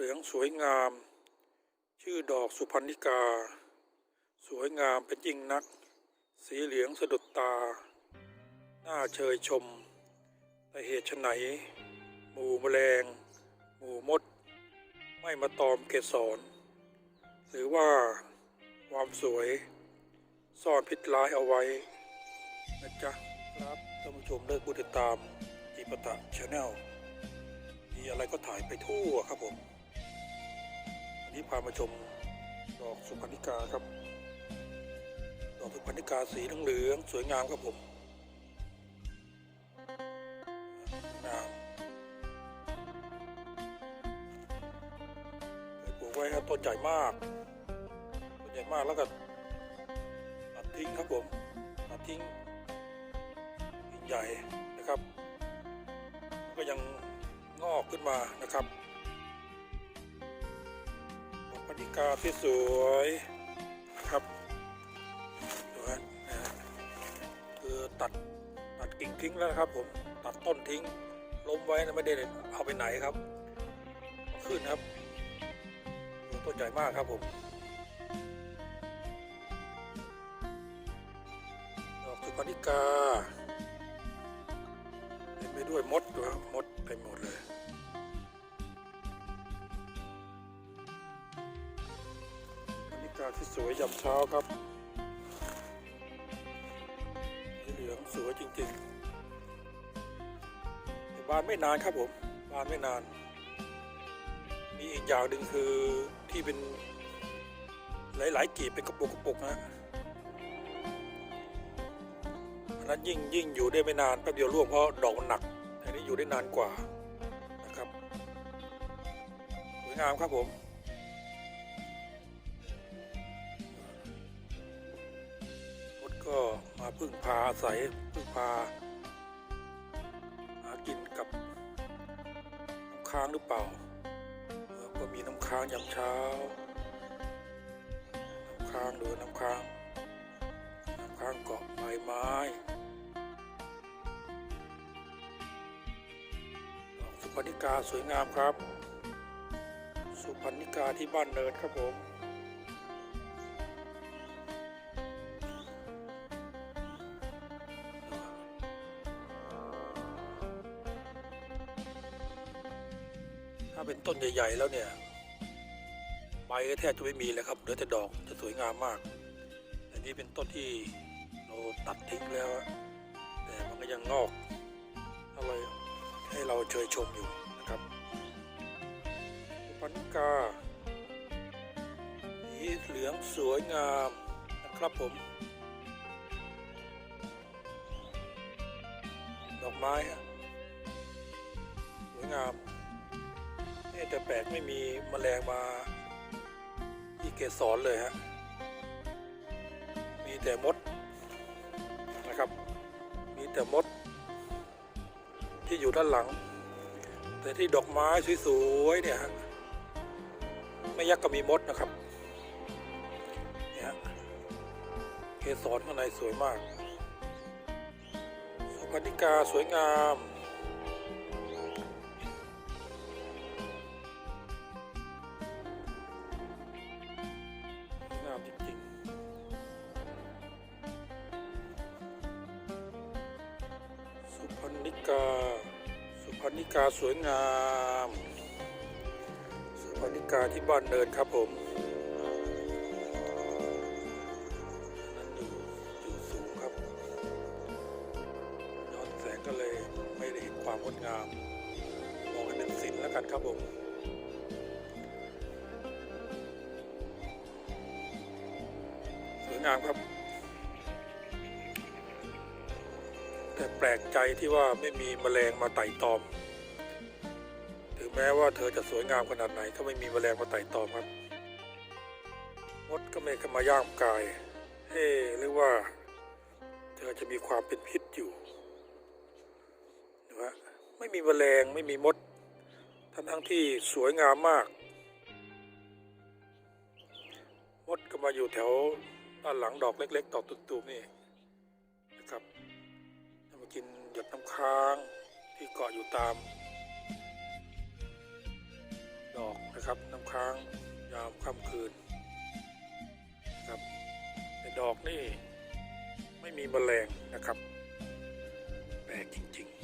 เหลืองสวยงาม ชื่อดอกสุพรรณิกา สวยงามเป็นยิ่งนัก สีเหลืองสะดุดตา น่าเชยชม แต่เหตุไฉนหมู่แมลง หมู่มด ไม่มาตอมเกสรหรือว่าความสวย ซ่อนพิษร้ายเอาไว้นะจ๊ะครับท่านผู้ชมเลิกผู้ติดตามอีปตะชาแนลมีอะไรก็ถ่ายไปทั่วครับผม นี้พามาชมดอกสุพรรณิกาครับ ดอกสุพรรณิกาสีเหลืองสวยงามครับผมงามเคยปลูกไว้ครับต้นใหญ่มากต้นใหญ่มากแล้วก็ตัดทิ้งครับผมตัดทิ้งกิ่งใหญ่นะครับ ก็ยังงอกขึ้นมานะครับ ดอกพนิกาที่สวยครับดูฮะนะคือตัดตัดกิ่งทิ้งแล้วครับผมตัดต้นทิ้งล้มไว้นะไม่ได้เอาไปไหนครับ ขึ้นครับต้นใหญ่มากครับผมดอกสุพรรณิกาเต็มไปด้วยมดด้วยครับมดเต็มหมดเลยาศที่สวยยามเช้าครับสีเหลืองสวยจริงๆบานไม่นานครับผมบานไม่นาน มีอีกอย่างหนึ่งคือที่เป็นหลายๆกีบเป็นกระปุกกระปุกนะอันนั้นยิ่งยิ่งอยู่ได้ไม่นานแป๊บเดียวร่วงเพราะดอกมันหนักอันนี้อยู่ได้นานกว่านะครับสวยงามครับผม พึ่งพาอาศัยพึ่งพาหากินกับน้ำค้างหรือเปล่าแล้วก็มีน้ำค้างยามเช้า น้ำค้างหรือน้ำค้าง น้ำค้างเกาะใบไม้สุพรรณิกาสวยงามครับ สุพรรณิกาที่บ้านเนินครับผม ถ้าเป็นต้นใหญ่ๆแล้วเนี่ยใบก็แทบจะไม่มีเลยครับเหลือแต่ดอกจะสวยงามมาก อันนี้เป็นต้นที่เราตัดทิ้งแล้วแต่มันก็ยังงอกอะไรให้เราเชยชมอยู่นะครับสุพรรณิกาสีเหลืองสวยงามนะครับผม ดอกไม้สวยงาม แต่แปลกไม่มีแมลงมาที่เกสรเลยฮะ มีแต่มดนะครับ มีแต่มด ที่อยู่ด้านหลัง แต่ที่ดอกไม้สวยๆเนี่ยฮะไม่ยักก็มีมดนะครับเนี่ยเกสรข้างในสวยมากสุพรรณิกาสวยงาม สุพรรณิกา สุพรรณิกาสวยงาม สุพรรณิกาที่บ้านเนินครับผมนนั้นอยู่อยู่สูงครับ ย้อนแสงก็เลยไม่ได้เห็นความงดงาม มองให้เป็นศิลป์แล้วกันครับผมสวยงามครับ แต่แปลกใจที่ว่าไม่มีแมลงมาไต่ตอม ถึงแม้ว่าเธอจะสวยงามขนาดไหนก็ไม่มีแมลงมาไต่ตอมครับมดก็ไม่เข้ามาย่างกาย เฮ้หรือว่า เธอจะมีความเป็นพิษอยู่นะฮไม่มีแมลงไม่มีมด ทั้งทั้งที่สวยงามมาก มดก็มาอยู่แถวด้านหลังดอกเล็กๆดอตุ่มๆนี่ กินหยดน้ำค้างที่เกาะอยู่ตาม ดอกนะครับน้ำค้างยามค่ำคืนครับแต่ดอกนี่ไม่มีแมลงนะครับแปลกจริงๆ